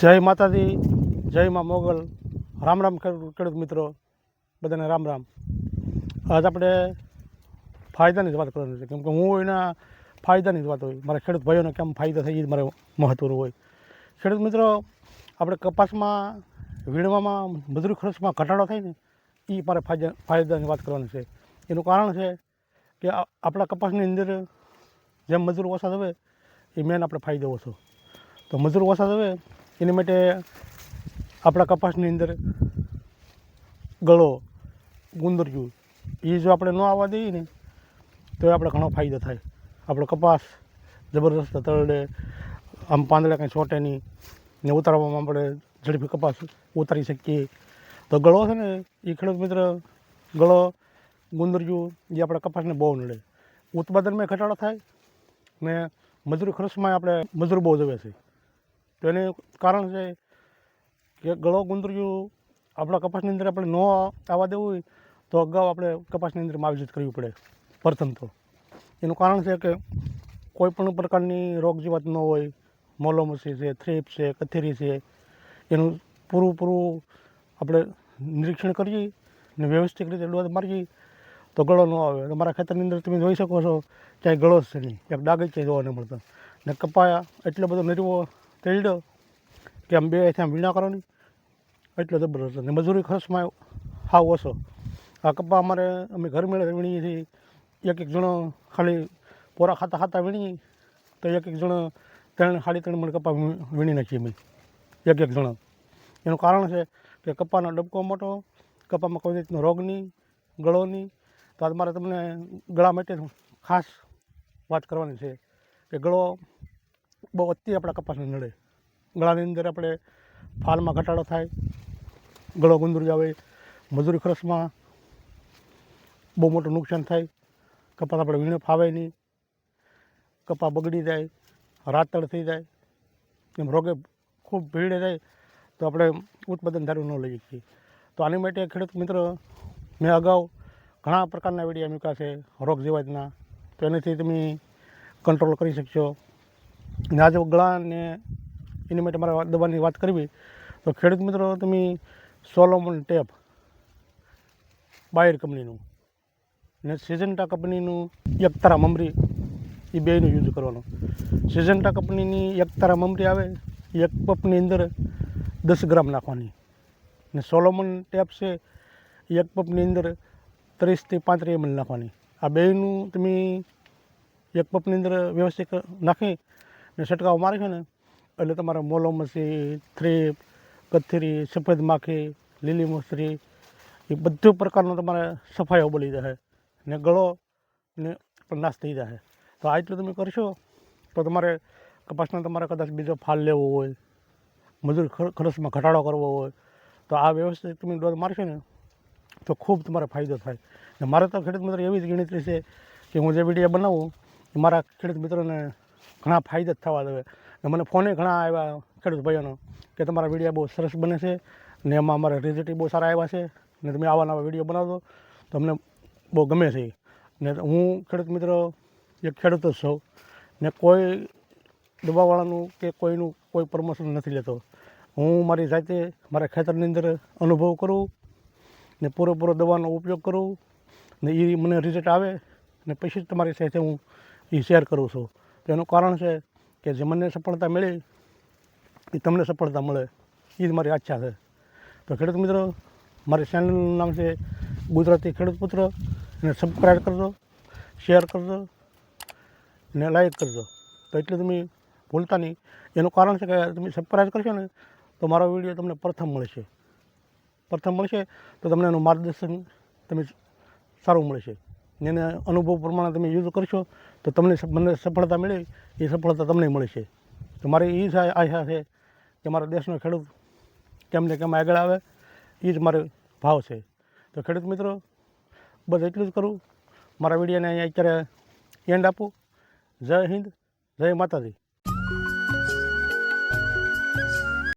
જય માતાજી, જય મા મોગલ. રામ રામ ખેડૂત મિત્રો. બધાને રામ રામ. આજ આપણે ફાયદાની જ વાત કરવાની છે. કેમ કે હું એના ફાયદાની જ વાત હોય. મારા ખેડૂત ભાઈઓને કેમ ફાયદા થાય એ મારે મહત્વનું હોય. ખેડૂત મિત્રો, આપણે કપાસમાં, વીણવામાં મજૂરી ખર્ચમાં ઘટાડો થાય ને એ મારે ફાયદા, ફાયદાની વાત કરવાની છે. એનું કારણ છે કે આપણા કપાસની અંદર જેમ મજૂર ઓછા થવે એ મેન આપણે ફાયદો ઓછો. તો મજૂર ઓછા થવે એની માટે આપણા કપાસની અંદર ગળો ગુંદરિયું એ જો આપણે ન આવવા દઈએ ને, તો એ આપણે ઘણો ફાયદો થાય. આપણો કપાસ જબરદસ્ત તળડે આમ પાંદડા કંઈ છોટે નહીં ને ઉતારવામાં આપણે ઝડપી કપાસ ઉતારી શકીએ. તો ગળો છે ને, એ ખેડૂત મિત્ર, ગળો ગુંદરિયું એ આપણા કપાસને બહુ નડે. ઉત્પાદનમાં ઘટાડો થાય ને મજૂરી ખર્ચમાં આપણે મજૂર બહુ જવે છે. તો એને કારણ છે કે ગળો ગુંદરિયું, આપણા કપાસની અંદર આપણે ન આવવા દેવું હોય, તો અગાઉ આપણે કપાસની અંદર માવજત કરવી પડે, પ્રથમ તો. એનું કારણ છે કે કોઈપણ પ્રકારની રોગ જીવાત ન હોય, મોલોમસી છે, થ્રીપ છે, કથેરી છે, એનું પૂરું પૂરું આપણે નિરીક્ષણ કરીએ ને વ્યવસ્થિત રીતે ડોઝ મારીએ, તો ગળો ન આવે. તમારા ખેતરની અંદર તમે જોઈ શકો છો, ક્યાંય ગળો છે નહીં. એક ડાગે ક્યાંય જોવા નહીં મળતો. ને કપાયા, એટલો બધો નરીવો તેડ્યો કે આમ બે અહીંયા વીણા કરવાની. એટલો જબરદસ્ત ને મજૂરી ખર્ચમાં હાવ ઓછો. આ કપા અમારે, અમે ઘર મેળે વીણીએ છીએ. એક એક જણો ખાલી પોરા ખાતા ખાતા વીણીએ. તો એક એક જણો ત્રણ, સાડી ત્રણ મણ કપા વીણી નાખીએ અમે. એક એક જણો. એનું કારણ છે કે કપાનો ડબકો મોટો, કપામાં કોઈ રીતનો રોગ નહીં, ગળો નહીં. તો આજ મારે તમને ગળા માટે ખાસ વાત કરવાની છે કે ગળો બહુ અતિ આપણા કપાસને નડે. ગળાની અંદર આપણે ફાલમાં ઘટાડો થાય, ગળો ગુંદરી આવે મજૂરી ખર્ચમાં બહુ મોટું નુકસાન થાય, કપાસ આપણે વીણે ફાવે નહીં કપા બગડી જાય, રાતળ થઈ જાય, એમ રોગે ખૂબ ભીડે જાય, તો આપણે ઉત્પાદન ધારું ન લઈ શકીએ તો આની માટે ખેડૂત મિત્ર, મેં અગાઉ ઘણા પ્રકારના વેડિયા મૂક્યા છે, રોગ રીતના. તો એનાથી તમે કંટ્રોલ કરી શકશો. ને ગળા ગળાને એની માટે મારે દવાની વાત કરવી. તો ખેડૂત મિત્રો, તમે સોલોમન ટેપ બાયર કંપનીનું ને સિઝન્ટા કંપનીનું એકતારા મમરી એ બેયનું યુઝ કરવાનું. સિઝન્ટા કંપનીની એકતારા મમરી આવે, એક પપની અંદર દસ ગ્રામ નાખવાની. ને સોલોમન ટેપ છે, એક પપની અંદર ત્રીસથી પાંત્રીસ એમએલ નાખવાની. આ બેયનું તમે એક પપની અંદર વ્યવસ્થિત નાખી ને છંટકાવ મારે ને, એટલે તમારે મોલોમસી, થ્રીપ કથેરી સફેદ માખી, લીલી મસરી, એ બધું પ્રકારનો તમારે સફાઈઓ બોલી જાય ને ગળો ને નાશ થઈ જાય. તો આ એટલું તમે કરશો તો તમારે કપાસના તમારે કદાચ બીજો ફાલ લેવો હોય, મજૂર ખર- ખર્ચમાં ઘટાડો કરવો હોય, તો આ વ્યવસ્થિત તમે ડોઝ મારશો ને, તો ખૂબ તમારે ફાયદો થાય. ને મારે તો ખેડૂત મિત્ર એવી જ ગણતરી છે કે હું જે વીડિયો બનાવું મારા ખેડૂત મિત્રોને ઘણા ફાયદા થવા ને મને ફોને ઘણા આવ્યા ખેડૂત ભાઈઓનો કે તમારા વીડિયો બહુ સરસ બને છે ને એમાં અમારા રિઝલ્ટ બહુ સારા આવ્યા છે ને તમે આવા નવા વીડિયો બનાવજો તો અમને બહુ ગમે છે. ને હું ખેડૂત મિત્રો એક ખેડૂત જ છું. ને કોઈ દવાવાળાનું કે કોઈનું કોઈ પ્રમોશન નથી લેતો. હું મારી જાતે મારા ખેતરની અંદર અનુભવ કરું ને પૂરેપૂરો દવાનો ઉપયોગ કરું ને એ મને રિઝલ્ટ આવે ને પછી જ તમારી સાથે હું એ શેર કરું છું. એનું કારણ છે કે જે મને સફળતા મળી, એ તમને સફળતા મળે. એ જ મારી ઈચ્છા છે. તો ખેડૂત મિત્રો, મારી ચેનલનું નામ છે ગુજરાતી ખેડૂત પુત્ર. એને સબસ્ક્રાઈબ કરજો શેર કરજો, ને લાઈક કરજો. તો એટલે તમે ભૂલતા નહીં એનું કારણ છે કે તમે સબસ્ક્રાઈબ કરશો ને, તો મારો વીડિયો તમને પ્રથમ મળશે. પ્રથમ મળશે તો તમને એનું માર્ગદર્શન તમે સારું મળશે. એને અનુભવ પ્રમાણે તમે યુઝ કરશો, તો તમને મને સફળતા મળે એ સફળતા તમને મળશે. તો મારી એ આશા છે કે મારા દેશનો ખેડૂત કેમ ને કેમ આગળ આવે એ જ મારો ભાવ છે. તો ખેડૂત મિત્રો, બસ એટલું જ કરું. મારા વિડીયોને અહીંયા અત્યારે એન્ડ આપું. જય હિન્દ, જય માતાજી.